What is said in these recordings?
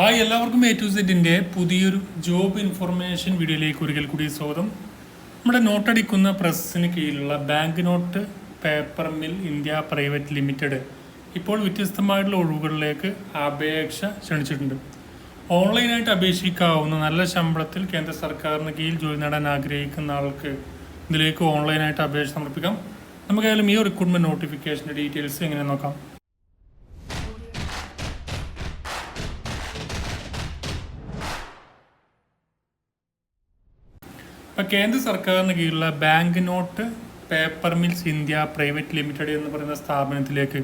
Hi എല്ലാവർക്കും A to സെറ്റിന്റെ പുതിയൊരു ജോബ് ഇൻഫർമേഷൻ വീഡിയോയിലേക്ക് ഒരിക്കൽ കൂടി സ്വാഗതം. നമ്മുടെ നോട്ടടിക്കുന്ന പ്രസ്സിന് കീഴിലുള്ള bank note paper mill India private limited ഇപ്പോൾ വ്യത്യസ്തമായിട്ടുള്ള ഒഴിവുകളിലേക്ക് അപേക്ഷ ക്ഷണിച്ചിട്ടുണ്ട്. ഓൺലൈനായിട്ട് അപേക്ഷിക്കാവുന്ന നല്ല ശമ്പളത്തിൽ കേന്ദ്ര സർക്കാരിന് കീഴിൽ ജോലി നേടാൻ ആഗ്രഹിക്കുന്ന ആൾക്ക് ഇതിലേക്ക് ഓൺലൈനായിട്ട് അപേക്ഷ സമർപ്പിക്കാം. നമുക്കായാലും ഈ റിക്രൂട്ട്മെന്റ് നോട്ടിഫിക്കേഷന്റെ ഡീറ്റെയിൽസ് എങ്ങനെ നോക്കാം? ഇപ്പം കേന്ദ്ര സർക്കാരിന് കീഴിലുള്ള bank note paper mills India private limited എന്ന് പറയുന്ന സ്ഥാപനത്തിലേക്ക്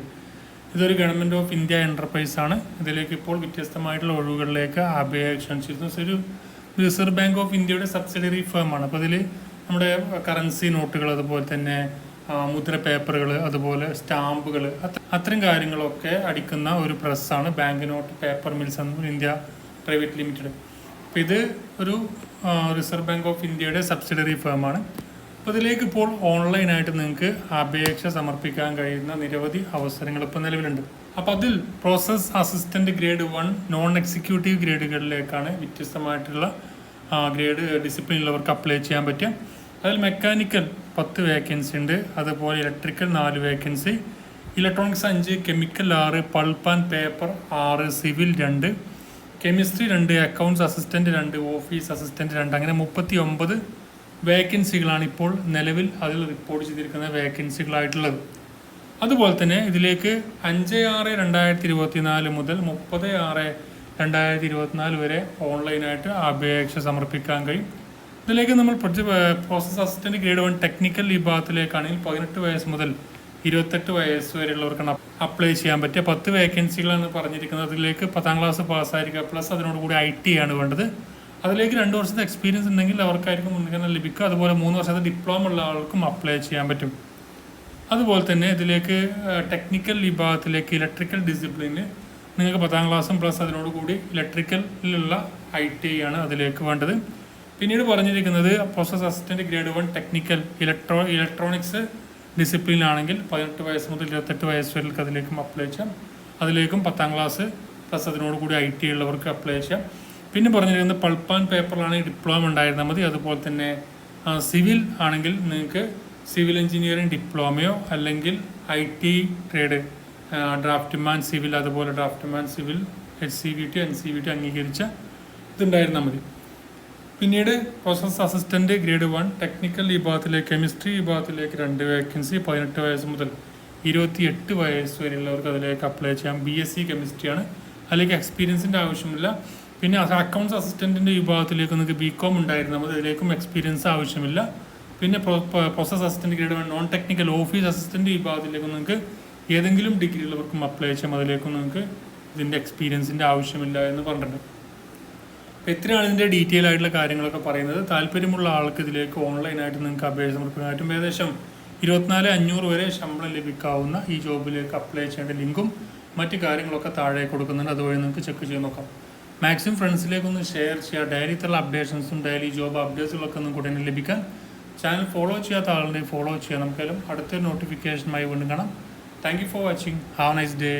ഇതൊരു ഗവൺമെന്റ് ഓഫ് ഇന്ത്യ എന്റർപ്രൈസ് ആണ്. ഇതിലേക്ക് ഇപ്പോൾ വ്യത്യസ്തമായിട്ടുള്ള ഒഴിവുകളിലേക്ക് അപേക്ഷ ഒരു റിസർവ് ബാങ്ക് ഓഫ് ഇന്ത്യയുടെ സബ്സിഡറി ആണ്. അപ്പോൾ ഇതിൽ നമ്മുടെ കറൻസി നോട്ടുകൾ അതുപോലെ തന്നെ മുദ്ര പേപ്പറുകൾ അതുപോലെ സ്റ്റാമ്പുകൾ അത്രയും കാര്യങ്ങളൊക്കെ അടിക്കുന്ന ഒരു പ്രസ്സാണ് bank note paper mills India private limited. അപ്പോൾ ഇത് ഒരു റിസർവ് ബാങ്ക് ഓഫ് ഇന്ത്യയുടെ സബ്സിഡറി ഫേമാണ് അപ്പോൾ ഇതിലേക്ക് ഇപ്പോൾ ഓൺലൈനായിട്ട് നിങ്ങൾക്ക് അപേക്ഷ സമർപ്പിക്കാൻ കഴിയുന്ന നിരവധി അവസരങ്ങൾ ഇപ്പോൾ നിലവിലുണ്ട്. അപ്പോൾ അതിൽ process assistant grade one non executive ഗ്രേഡുകളിലേക്കാണ് വ്യത്യസ്തമായിട്ടുള്ള ഗ്രേഡ് ഡിസിപ്ലിൻ ഉള്ളവർക്ക് അപ്ലൈ ചെയ്യാൻ പറ്റും അതിൽ മെക്കാനിക്കൽ പത്ത് വേക്കൻസി ഉണ്ട്. അതുപോലെ ഇലക്ട്രിക്കൽ നാല് വേക്കൻസി ഇലക്ട്രോണിക്സ് അഞ്ച് കെമിക്കൽ ആറ് പൾപ്പ് ആൻഡ് പേപ്പർ ആറ് സിവിൽ രണ്ട്. കെമിസ്ട്രി രണ്ട് അക്കൗണ്ട്സ് അസിസ്റ്റന്റ് രണ്ട് ഓഫീസ് അസിസ്റ്റന്റ് രണ്ട് അങ്ങനെ മുപ്പത്തി ഒമ്പത് വേക്കൻസികളാണ് ഇപ്പോൾ നിലവിൽ അതിൽ റിപ്പോർട്ട് ചെയ്തിരിക്കുന്ന വേക്കൻസികളായിട്ടുള്ളത് അതുപോലെ തന്നെ ഇതിലേക്ക് അഞ്ച് ആറ് രണ്ടായിരത്തി ഇരുപത്തി നാല് മുതൽ മുപ്പത് ആറ് രണ്ടായിരത്തി ഇരുപത്തിനാല് വരെ ഓൺലൈനായിട്ട് അപേക്ഷ സമർപ്പിക്കാൻ കഴിയും. ഇതിലേക്ക് നമ്മൾ process assistant grade one technical വിഭാഗത്തിലേക്കാണെങ്കിൽ പതിനെട്ട് വയസ്സ് മുതൽ ഇരുപത്തെട്ട് വയസ്സ് വരെയുള്ളവർക്കാണ് അപ്ലൈ ചെയ്യാൻ പറ്റിയ പത്ത് വേക്കൻസികളാണ് പറഞ്ഞിരിക്കുന്നത്. അതിലേക്ക് പത്താം ക്ലാസ് പാസ്സായിരിക്കുക. പ്ലസ് അതിനോട് കൂടി ഐ ടി ആണ് വേണ്ടത്. അതിലേക്ക് രണ്ട് വർഷത്തെ എക്സ്പീരിയൻസ് ഉണ്ടെങ്കിൽ അവർക്കായിരിക്കും മുൻഗണന ലഭിക്കുക. അതുപോലെ മൂന്ന് വർഷത്തെ ഡിപ്ലോമ ഉള്ള ആൾക്കും അപ്ലൈ ചെയ്യാൻ പറ്റും. അതുപോലെ തന്നെ ഇതിലേക്ക് ടെക്നിക്കൽ വിഭാഗത്തിലേക്ക് ഇലക്ട്രിക്കൽ ഡിസിപ്ലിന് നിങ്ങൾക്ക് പത്താം ക്ലാസ്സും പ്ലസ് അതിനോട് കൂടി ഇലക്ട്രിക്കലിലുള്ള ഐ ടി ആണ് അതിലേക്ക് വേണ്ടത്. പിന്നീട് പറഞ്ഞിരിക്കുന്നത് process assistant grade one technical electro electronics ഡിസിപ്ലിനാണെങ്കിൽ പതിനെട്ട് വയസ്സ് മുതൽ ഇരുപത്തെട്ട് വയസ്സ് വരെ അതിലേക്കും അപ്ലൈ ചെയ്യാം. അതിലേക്കും പത്താം ക്ലാസ് പ്ലസ് അതിനോട് കൂടി ഐ ടി ഉള്ളവർക്ക് അപ്ലൈ ചെയ്യാം. പിന്നെ പറഞ്ഞിരിക്കുന്നത് പൾപ്പ് ആൻഡ് പേപ്പറിലാണെങ്കിൽ ഡിപ്ലോമ ഉണ്ടായിരുന്നാൽ മതി. അതുപോലെ തന്നെ സിവിൽ ആണെങ്കിൽ നിങ്ങൾക്ക് സിവിൽ എഞ്ചിനീയറിംഗ് ഡിപ്ലോമയോ അല്ലെങ്കിൽ I T trade draftsman civil അതുപോലെ draftsman civil H C V T N C V T അംഗീകരിച്ച ഇതുണ്ടായിരുന്നാൽ മതി. പിന്നീട് process assistant grade one technical വിഭാഗത്തിലേക്ക് കെമിസ്ട്രി വിഭാഗത്തിലേക്ക് രണ്ട് വേക്കൻസി പതിനെട്ട് വയസ്സ് മുതൽ ഇരുപത്തി എട്ട് വയസ്സ് വരെയുള്ളവർക്ക് അതിലേക്ക് അപ്ലൈ ചെയ്യാം. ബി എസ് സി കെമിസ്ട്രിയാണ് അതിലേക്ക് എക്സ്പീരിയൻസിന്റെ ആവശ്യമില്ല. പിന്നെ അക്കൗണ്ട്സ് അസിസ്റ്റന്റിന്റെ വിഭാഗത്തിലേക്ക് നിങ്ങൾക്ക് ബി കോം ഉണ്ടായിരുന്നാൽ മതി അതിലേക്കും എക്സ്പീരിയൻസ് ആവശ്യമില്ല. പിന്നെ process assistant grade one non technical office assistant വിഭാഗത്തിലേക്ക് നിങ്ങൾക്ക് ഏതെങ്കിലും ഡിഗ്രി ഉള്ളവർക്കും അപ്ലൈ ചെയ്യാം. അതിലേക്കും നിങ്ങൾക്ക് ഇതിന്റെ എക്സ്പീരിയൻസിന്റെ ആവശ്യമില്ല എന്ന് പറഞ്ഞിട്ടുണ്ട്. ഇത്രയാണ് ഇതിന്റെ ഡീറ്റെയിൽ ആയിട്ടുള്ള കാര്യങ്ങളൊക്കെ പറയുന്നത്. താല്പര്യമുള്ള ആൾക്ക് ഇതിലേക്ക് ഓൺലൈനായിട്ട് നിങ്ങൾക്ക് അപേക്ഷ സമർപ്പിക്കാനായിട്ടും ഏകദേശം ഇരുപത്തിനാല് അഞ്ഞൂറ് വരെ ശമ്പളം ലഭിക്കാവുന്ന ഈ ജോബിലേക്ക് അപ്ലൈ ചെയ്യേണ്ട ലിങ്കും മറ്റു കാര്യങ്ങളൊക്കെ താഴെ കൊടുക്കുന്നുണ്ട്. അതുവഴി നിങ്ങൾക്ക് ചെക്ക് ചെയ്ത് നോക്കാം. മാക്സിമം ഫ്രണ്ട്സിലേക്കൊന്ന് ഷെയർ ചെയ്യുക ഡയറിത്തുള്ള അപ്ഡേഷൻസും ഡെയിലി ജോബ് അപ്ഡേറ്റ്സുകളൊക്കെ നിങ്ങൾക്ക് ഉടനെ ലഭിക്കാൻ ചാനൽ ഫോളോ ചെയ്യാത്ത ആളുടെ ഫോളോ ചെയ്യാം. നമുക്കെല്ലാം അടുത്തൊരു നോട്ടിഫിക്കേഷനുമായി വീണ്ടും കാണാം. Thank you for watching have nice day